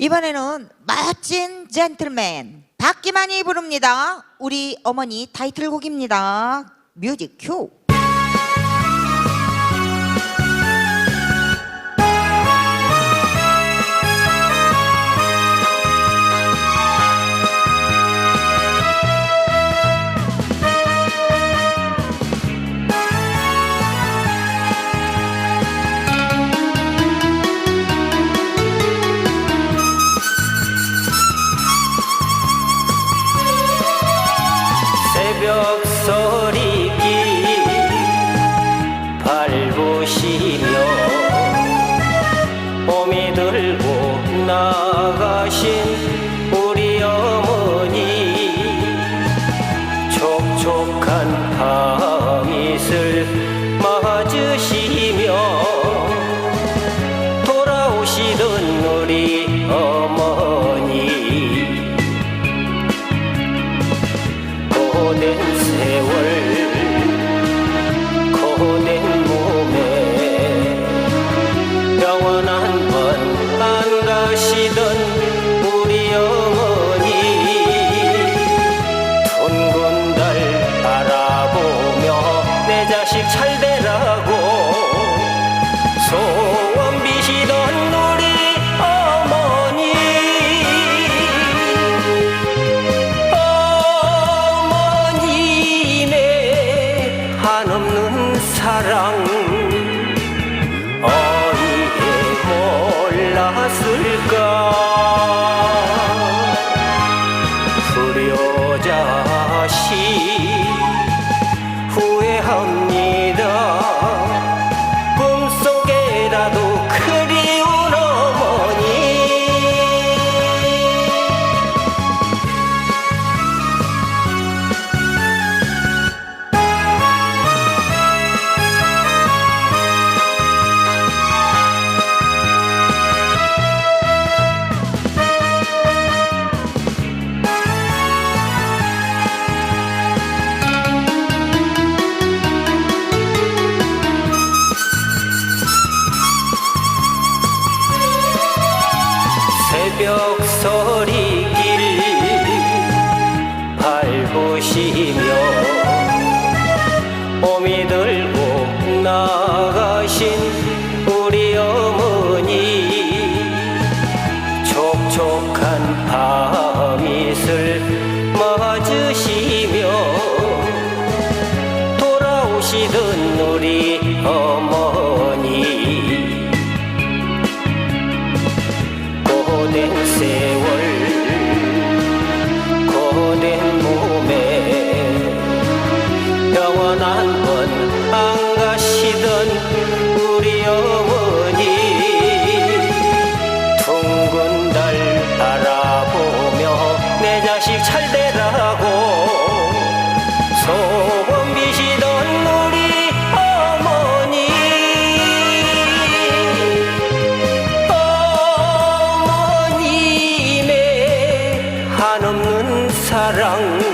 이번에는 멋진 젠틀맨 박기만이 부릅니다. 우리 어머니 타이틀곡입니다. 뮤직 큐. 소리기 밟으시며 봄이 들고 나가신 우리 어머니 촉촉한 밤이슬 맞 가시던 우리 어머니 둥근 달 바라보며 내 자식 잘 되라고 소원 비시던 우리 어머니. 어머님의 한없는 사랑 새벽 소리길 밟으시며 몸이 들고 나가신 우리 어머니 촉촉한 밤이슬 맞으시며 돌아오시던 우리 병원 안 가시던 우리 어머니 둥근 달 바라보며 내 자식 잘 되라고. 소원 비시던 우리 어머니. 어머님의 한없는 사랑.